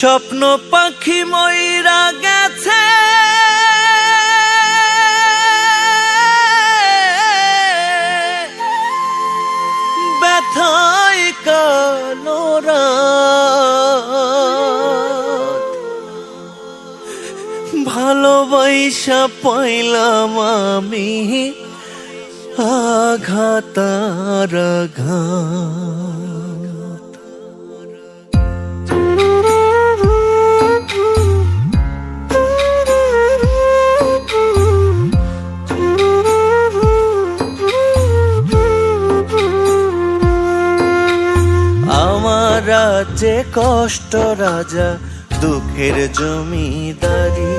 স্বপ্ন পাখি ময়রা গেছে ব্যথায় কালো রাত। ভালোবাসা পাইলাম আমি আঘাতার আঘাত রাজ্যে কষ্ট রাজা, দুঃখের জমিদারি।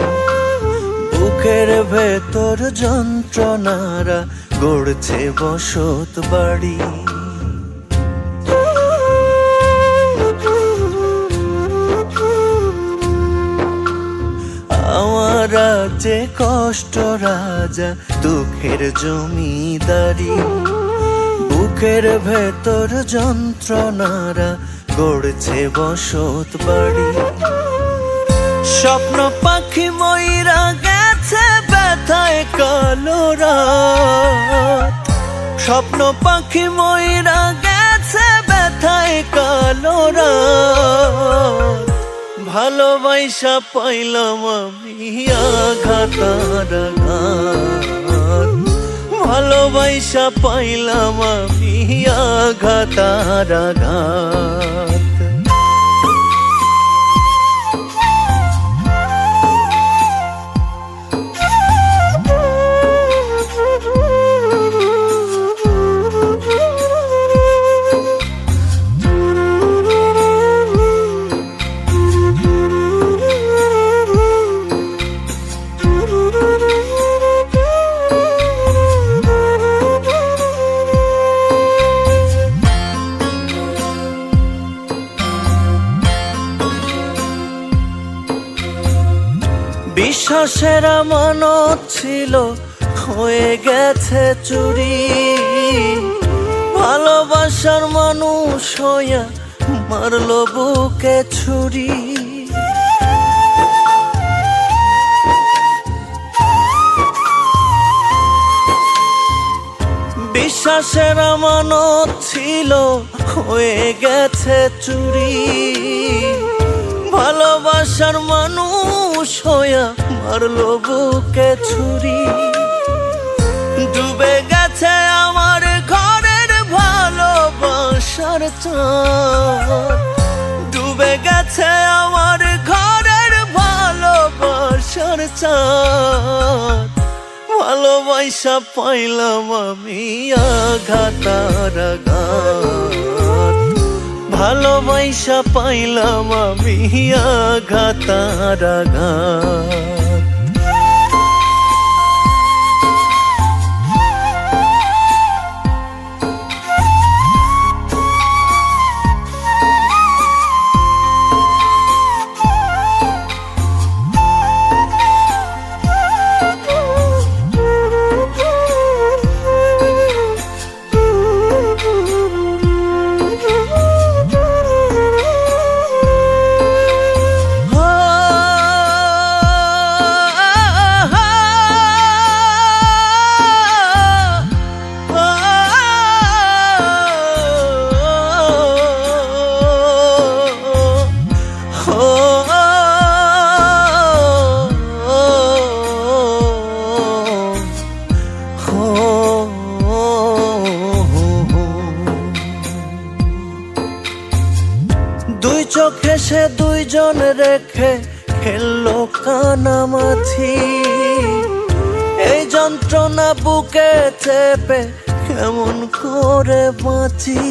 বুকের ভেতর যন্ত্রণারা গড়ছে বসত বাড়ি। আমার রাজ্যে কষ্ট রাজা, দুঃখের জমিদারি। বুকের ভেতর যন্ত্রণারা গড়ছে বসত বাড়ি। স্বপ্ন পাখি ময়রা গেছে ব্যথায় কালো রাত। স্বপ্ন পাখি ময়রা গেছে ব্যথায় কালো রাত। ভালোবাসা পাইলাম আমি আঘাতার আঘাত। ভালোবাসা পাইলাম আমি আঘাতার বিশ্বাসের আমানত ছিল, হয়ে গেছে চুরি। ভালোবাসার মানুষ হইয়া মারলো বুকে ছুরি। বিশ্বাসের আমানত ছিল, হয়ে গেছে চুরি। ভালোবাসার মানুষ হইয়া মারলো বুকে ছুরি। ডুবে গেছে আমার ঘরের ভালোবাসার চাঁদ। ডুবে গেছে আমার ঘরের ভালোবাসার চাঁদ। ভালোবাসা পাইলাম আমি আঘাতার আঘাত। ভালোবাসা পাইলাম আমি আঘাতার আঘাত। চোখে সে দুইজন রেখে খেললো কানামাছি। এই যন্ত্রণা বুকে চেপে কেমন করে বাঁচি?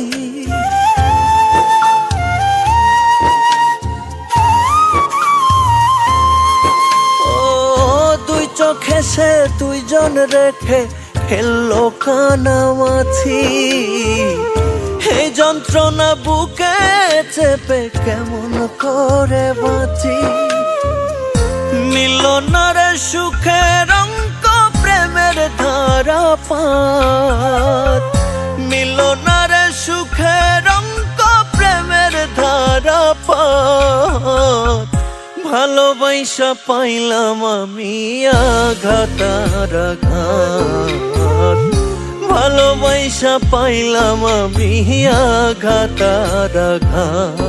চোখে সে দুইজন রেখে খেললো কানামাছি। এই যন্ত্রণা বুকে চেপে কেমন করে বাঁচি? মিলনার সুখে রঙ্ক প্রেমের ধারা পাত। মিলনার সুখে রঙ্ক প্রেমের ধারা পাত। ভালোবাসা পাইলাম আমি আঘাতার আঘাত। ভালোবাসা পাইলাম আমি আঘাতার আঘাত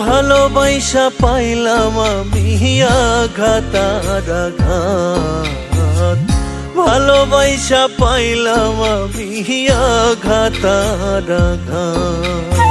ভালোবাসা পাইলাম আমি আঘাতার আঘাত ভালোবাসা পাইলাম আমি আঘাতার আঘাত